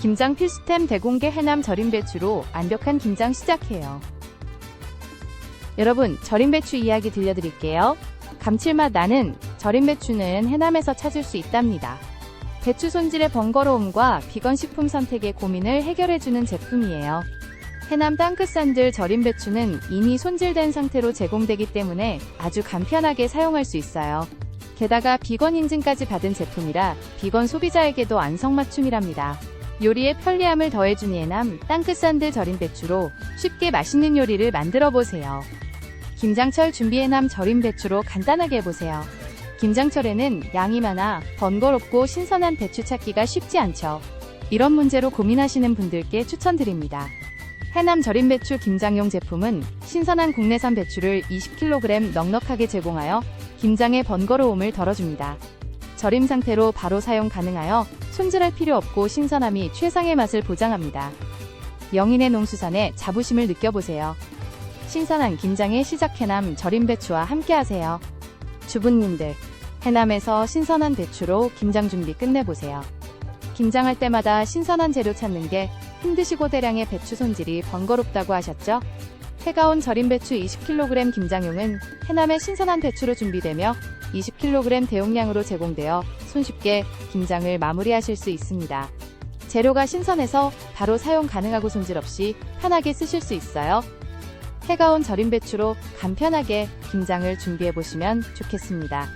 김장 필수템 대공개 해남 절임 배추로 완벽한 김장 시작해요. 여러분, 절임 배추 이야기 들려드릴게요. 감칠맛 나는 절임 배추는 해남에서 찾을 수 있답니다. 배추 손질의 번거로움과 비건 식품 선택의 고민을 해결해주는 제품이에요. 해남 땅끝산들 절임 배추는 이미 손질된 상태로 제공되기 때문에 아주 간편하게 사용할 수 있어요. 게다가 비건 인증까지 받은 제품이라 비건 소비자에게도 안성맞춤이랍니다. 요리에 편리함을 더해준 예남 땅끝산들 절임 배추로 쉽게 맛있는 요리를 만들어 보세요. 김장철 준비 해남 절임 배추로 간단하게 해보세요. 김장철에는 양이 많아 번거롭고 신선한 배추 찾기가 쉽지 않죠. 이런 문제로 고민하시는 분들께 추천드립니다. 해남 절임 배추 김장용 제품은 신선한 국내산 배추를 20kg 넉넉하게 제공하여 김장의 번거로움을 덜어줍니다. 절임 상태로 바로 사용 가능하여 손질할 필요 없고 신선함이 최상의 맛을 보장합니다. 영인의 농수산에 자부심을 느껴보세요. 신선한 김장의 시작 해남 절임 배추와 함께 하세요. 주부님들, 해남에서 신선한 배추로 김장 준비 끝내보세요. 김장할 때마다 신선한 재료 찾는 게 힘드시고 대량의 배추 손질이 번거롭다고 하셨죠? 해가 온 절임 배추 20kg 김장용은 해남의 신선한 배추로 준비되며 20kg 대용량으로 제공되어 손쉽게 김장을 마무리하실 수 있습니다. 재료가 신선해서 바로 사용 가능하고 손질 없이 편하게 쓰실 수 있어요. 해가 온 절임 배추로 간편하게 김장을 준비해 보시면 좋겠습니다.